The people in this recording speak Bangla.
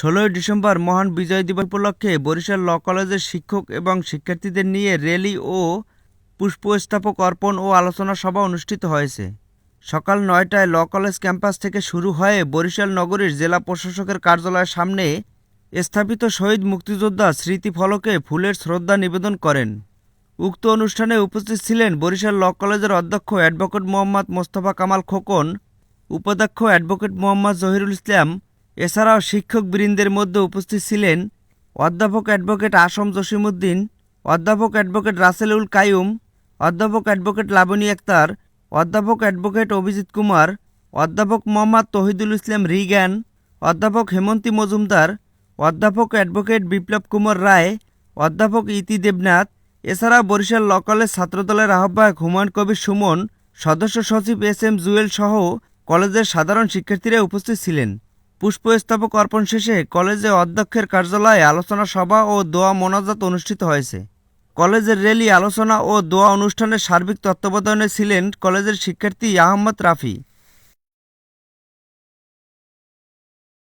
ষোলোই ডিসেম্বর মহান বিজয় দিবস উপলক্ষে বরিশাল ল কলেজের শিক্ষক এবং শিক্ষার্থীদের নিয়ে র্যালি ও পুষ্পস্থাপক অর্পণ ও আলোচনা সভা অনুষ্ঠিত হয়েছে। সকাল নয়টায় ল কলেজ ক্যাম্পাস থেকে শুরু হয়ে বরিশাল নগরীর জেলা প্রশাসকের কার্যালয়ের সামনে স্থাপিত শহীদ মুক্তিযোদ্ধা স্মৃতিফলকে ফুলের শ্রদ্ধা নিবেদন করেন। উক্ত অনুষ্ঠানে উপস্থিত ছিলেন বরিশাল ল কলেজের অধ্যক্ষ অ্যাডভোকেট মোহাম্মদ মোস্তফা কামাল খোকন, উপাধ্যক্ষ অ্যাডভোকেট মোহাম্মদ জহিরুল ইসলাম এছাড়াও শিক্ষক বৃন্দের মধ্যে উপস্থিত ছিলেন অধ্যাপক অ্যাডভোকেট আসম জসিমউদ্দিন, অধ্যাপক অ্যাডভোকেট রাসেল উল কায়ুম, অধ্যাপক অ্যাডভোকেট লাবণী আক্তার, অধ্যাপক অ্যাডভোকেট অভিজিৎ কুমার, অধ্যাপক মোহাম্মদ তহিদুল ইসলাম রিগান অধ্যাপক হেমন্তী মজুমদার, অধ্যাপক অ্যাডভোকেট বিপ্লব কুমার রায়, অধ্যাপক ইতি দেবনাথ এছাড়া বরিশাল ল কলেজ ছাত্রদলের আহ্বায়ক হুমায়ুন কবির সুমন, সদস্য সচিব এস এম জুয়েল সহ কলেজের সাধারণ শিক্ষার্থীরা উপস্থিত ছিলেন। পুষ্পস্তবক অর্পণ শেষে কলেজে অধ্যক্ষের কার্যালয়ে আলোচনা সভা ও দোয়া মোনাজাত অনুষ্ঠিত হয়েছে। কলেজের র্যালি আলোচনা ও দোয়া অনুষ্ঠানের সার্বিক তত্ত্বাবধানে ছিলেন কলেজের শিক্ষার্থী আহম্মদ রাফি।